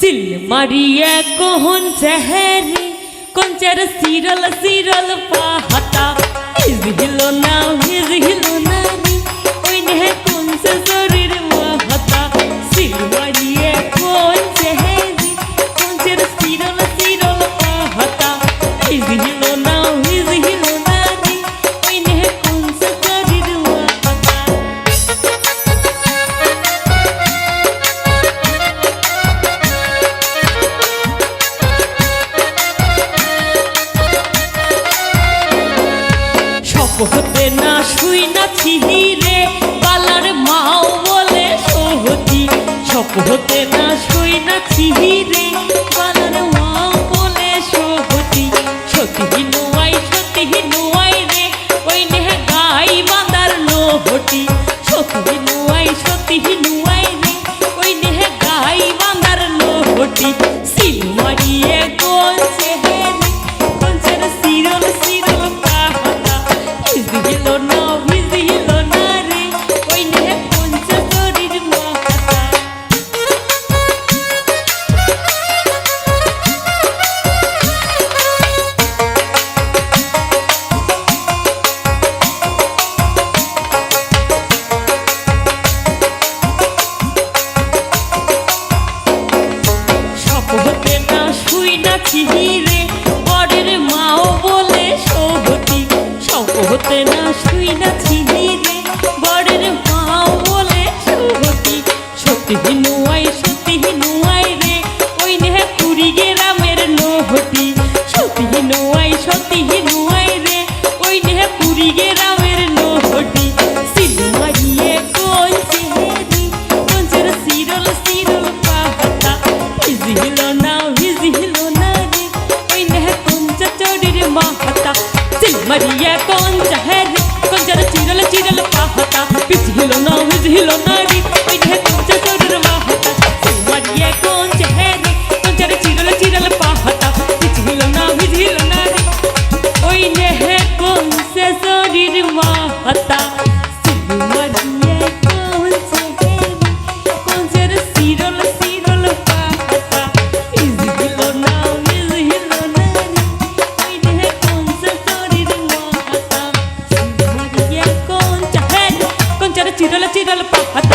seal মারিয়া কোহন চেহারি কঞ্চার সিরল সিরল পাহাতা হিজ হিলো না হিজ হিলো না রে ওই নেহে কোন সে শরীর মাহাতা সিল মারিয়া কোহন চেহারি কঞ্চার সিরল সিরল পাহাতা হিজ হিলো শপথে না শুই না ছিলি রে বালার মাও বলে সহতি হতে না শুই না ছিলি রে শুই না সিল মারিয়ে কোন চেহেরি কোনচের চিরল চিরল পাহাতা ভিজিল না ভিজিল না রে ওই নেহে কোনচা চড়ির মাহাতা সিল মারিয়ে কোন চেহেরি কোনচের চিরল চিরল পাহাতা ভিজিল না ভিজিল না রে ওই নেহে কোন সে শরীর সিলু